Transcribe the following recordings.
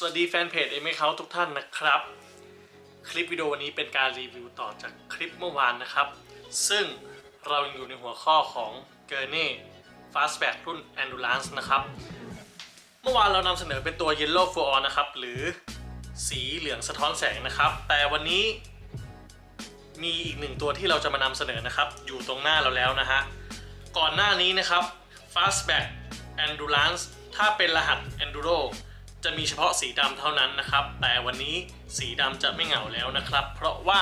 สวัสดีแฟนเพจเอ็มเเขาทุกท่านนะครับ คลิปวิดีโอวันนี้เป็นการรีวิวต่อจากคลิปเมื่อวานนะครับ ซึ่งเรายังอยู่ในหัวข้อของเกอร์เน่ Fastback รุ่น Endurance นะครับ เมื่อวานเรานำเสนอเป็นตัว Yellow for นะครับ หรือสีเหลืองสะท้อนแสงนะครับ แต่วันนี้มีอีกหนึ่งตัวที่เราจะมานำเสนอนะครับ อยู่ตรงหน้าเราแล้วนะฮะ ก่อนหน้านี้นะครับ Fastback Endurance ถ้าเป็นรหัส Enduro จะมีเฉพาะสีดำเท่านั้นนะครับ แต่วันนี้สีดำจะไม่เหงาแล้วนะครับ เพราะว่า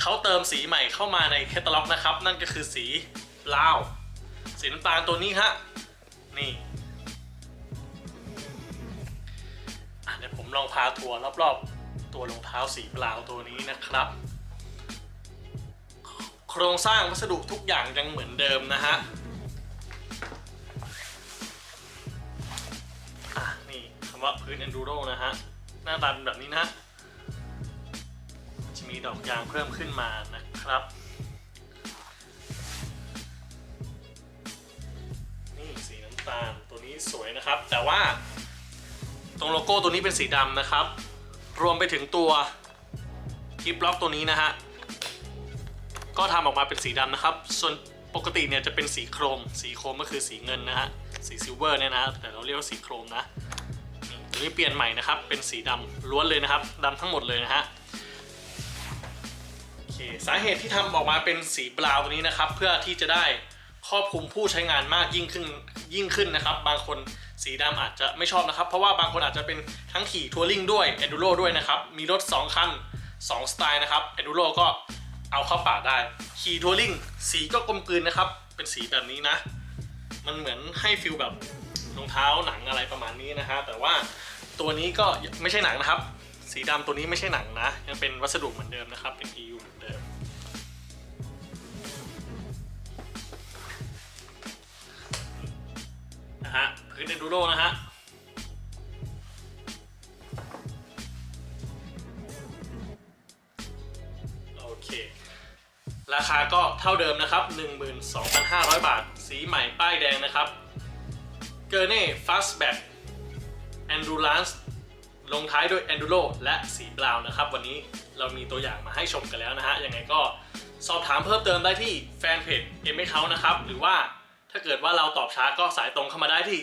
เขาเติมสีใหม่เข้ามาในแคตตาล็อกนะครับ นั่นก็คือสีลาว สีน้ำตาลตัวนี้ฮะ นี่เดี๋ยวผมลองพาทัวร์รอบๆ ตัวรองเท้าสีบราวตัวนี้นะครับ โครงสร้างวัสดุทุกอย่างยังเหมือนเดิมนะฮะำว่าพื้น enduro นะฮะ หน้าตาเป็นแบบนี้นะ จะมีดอกยางเพิ่มขึ้นมานะครับ นี่สีน้ำตาลตัวนี้สวยนะครับ แต่ว่า ตรงโลโก้ตัวนี้เป็นสีดำนะครับ รวมไปถึงตัวกิฟล็อกตัวนี้นะฮะ ก็ทำออกมาเป็นสีดำนะครับ ส่วนปกติเนี่ยจะเป็นสีโครม สีโครมก็คือสีเงินนะฮะ สีซิลเวอร์เนี่ยนะ แต่เราเรียกว่าสีโครมนะ นี่เปลี่ยนใหม่นะครับ เป็นสีดำล้วนเลยนะครับดำทั้งหมดเลยนะฮะโอเคสาเหตุที่ทำออกมาเป็นสีบราวน์ตัวนี้นะครับ เพื่อที่จะได้ครอบคลุมผู้ใช้งานมากยิ่งขึ้นยิ่งขึ้นนะครับ บางคนสีดำอาจจะไม่ชอบนะครับ เพราะว่าบางคนอาจจะเป็นทั้งขี่ทัวริงด้วย enduro ด้วยนะครับ มีรถ 2 คัน 2 สไตล์นะครับ enduro ก็เอาเข้าป่าได้ ขี่ทัวริงสีก็กลมกลืนนะครับ เป็นสีแบบนี้นะ มันเหมือนให้ฟิลแบบรองเท้าหนังอะไรประมาณนี้นะฮะ แต่ว่า ตัวนี้ก็ไม่ใช่หนังนะครับ สีดำตัวนี้ไม่ใช่หนังนะ ยังเป็นวัสดุเหมือนเดิมนะครับ เป็น PU เหมือนเดิม นะฮะพื้นเอนดูโรนะฮะโอเค ราคาก็เท่าเดิมนะครับ 12,500 บาท สีใหม่ป้ายแดงนะครับ เกอร์เน่ Fastback Endurance ลงท้ายด้วย Enduro และสีบราวน์นะครับ วันนี้เรามีตัวอย่างมาให้ชมกันแล้วนะฮะยังไงก็สอบถามเพิ่มเติมได้ที่แฟนเพจ m อ็เขานะครับ หรือว่าถ้าเกิดว่าเราตอบช้าก็สายตรงเข้ามาได้ที่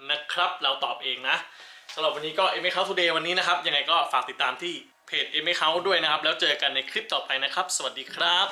0832439646 นะครับ เราตอบเองนะสำหรับวันนี้ก็ m อ็เขา Today วันนี้นะครับ ยังไงก็ฝากติดตามที่เพจ m อ็เขาด้วยนะครับ แล้วเจอกันในคลิปต่อไปนะครับ สวัสดีครับ